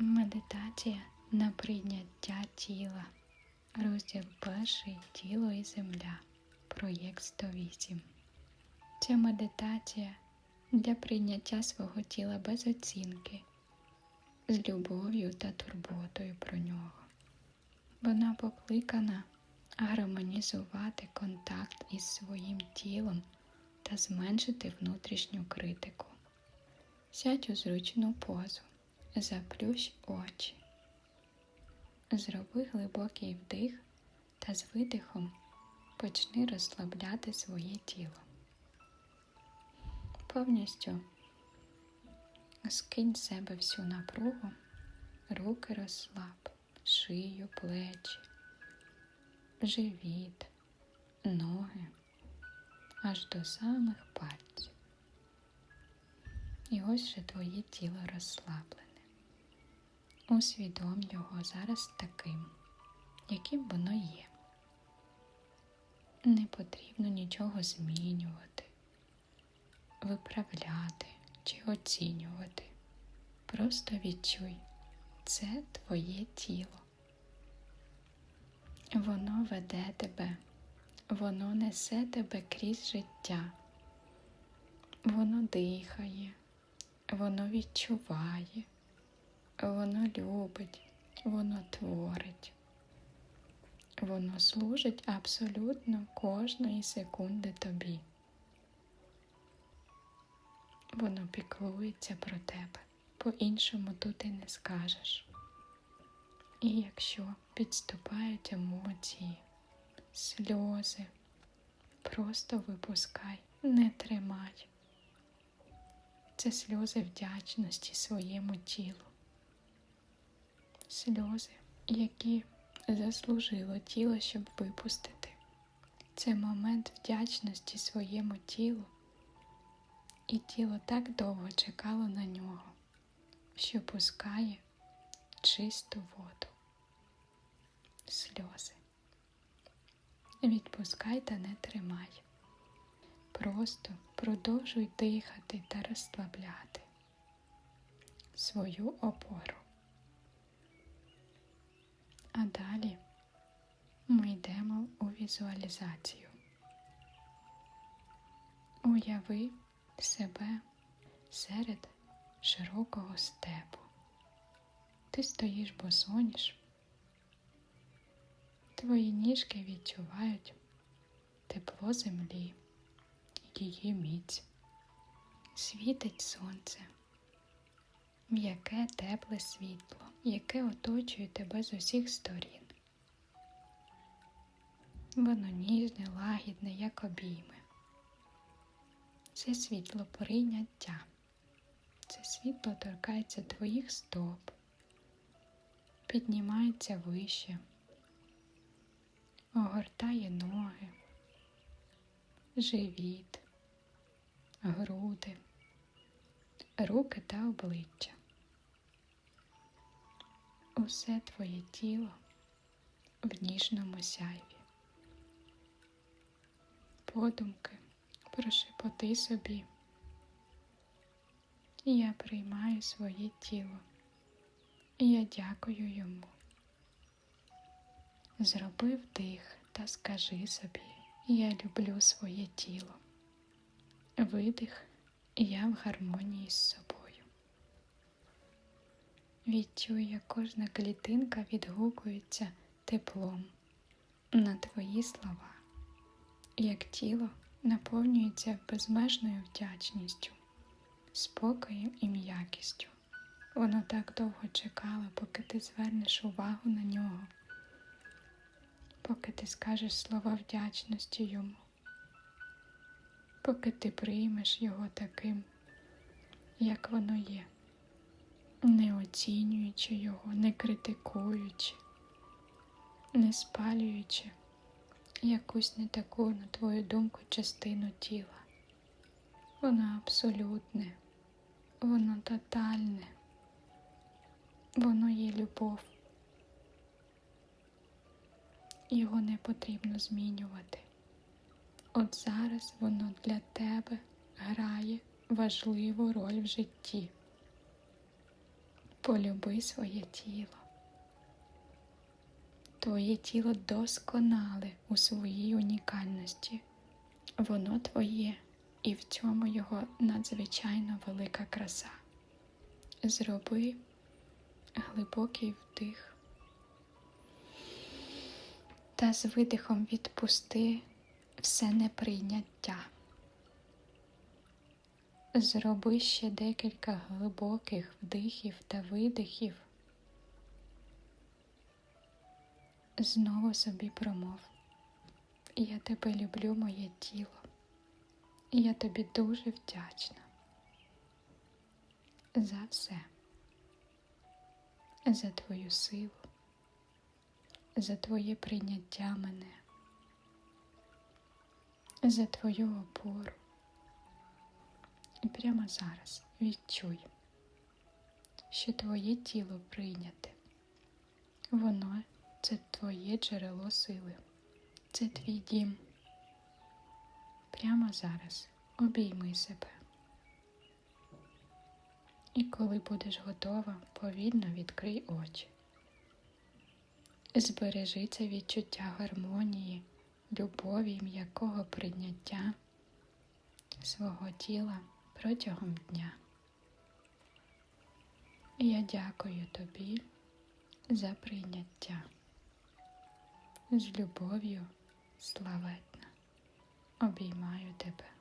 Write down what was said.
Медитація на прийняття тіла. Розділ перший Тіло і земля. Проєкт 108. Ця медитація для прийняття свого тіла без оцінки, з любов'ю та турботою про нього. Вона покликана гармонізувати контакт із своїм тілом та зменшити внутрішню критику. Сядь у зручну позу. Заплющ очі. Зроби глибокий вдих та з видихом почни розслабляти своє тіло. Повністю скинь з себе всю напругу, руки розслаб, шию, плечі, живіт, ноги аж до самих пальців. І ось же твоє тіло розслаблене. Усвідом його зараз таким, яким воно є. Не потрібно нічого змінювати, виправляти чи оцінювати. Просто відчуй, це твоє тіло. Воно веде тебе, воно несе тебе крізь життя, воно дихає, воно відчуває. Воно любить, воно творить, воно служить абсолютно кожної секунди тобі. Воно піклується про тебе, по-іншому тут і не скажеш. І якщо підступають емоції, сльози, просто випускай, не тримай. Це сльози вдячності своєму тілу сльози, які заслужило тіло, щоб випустити. Це момент вдячності своєму тілу, і тіло так довго чекало на нього, що пускає чисту воду, сльози. Відпускай та не тримай. Просто продовжуй дихати та розслабляти свою опору. А далі ми йдемо у візуалізацію. Уяви себе серед широкого степу. Ти стоїш босоніж, твої ніжки відчувають тепло землі, її міць, світить сонце, м'яке тепле світло яке оточує тебе з усіх сторін. Воно ніжне, лагідне, як обійми. Це світло прийняття. Це світло торкається твоїх стоп, піднімається вище, огортає ноги, живіт, груди, руки та обличчя усе твоє тіло в ніжному сяйві. Подумки прошепоти собі. Я приймаю своє тіло, і я дякую йому. Зроби вдих та скажи собі, я люблю своє тіло. Видих, я в гармонії з собою. Відчуй, як кожна клітинка відгукується теплом на твої слова, як тіло наповнюється безмежною вдячністю, спокоєм і м'якістю. Воно так довго чекало, поки ти звернеш увагу на нього, поки ти скажеш слова вдячності йому, поки ти приймеш його таким, як воно є не оцінюючи його, не критикуючи, не спалюючи якусь не таку, на твою думку, частину тіла. Воно абсолютне, воно тотальне, воно є любов. Його не потрібно змінювати. От зараз воно для тебе грає важливу роль в житті Полюби своє тіло. Твоє тіло досконале у своїй унікальності. Воно твоє, і в цьому його надзвичайно велика краса. Зроби глибокий вдих та з видихом відпусти все неприйняття. Зроби ще декілька глибоких вдихів та видихів. Знову собі промов. Я тебе люблю, моє тіло. Я тобі дуже вдячна за все, за твою силу, за твоє прийняття мене, за твою опору. Прямо зараз відчуй, що твоє тіло прийняте. Воно це твоє джерело сили, це твій дім. Прямо зараз обійми себе. І коли будеш готова, повільно відкрий очі. Збережи це відчуття гармонії, любові м'якого прийняття свого тіла протягом дня. Я дякую тобі за прийняття. З любов'ю славетна обіймаю тебе.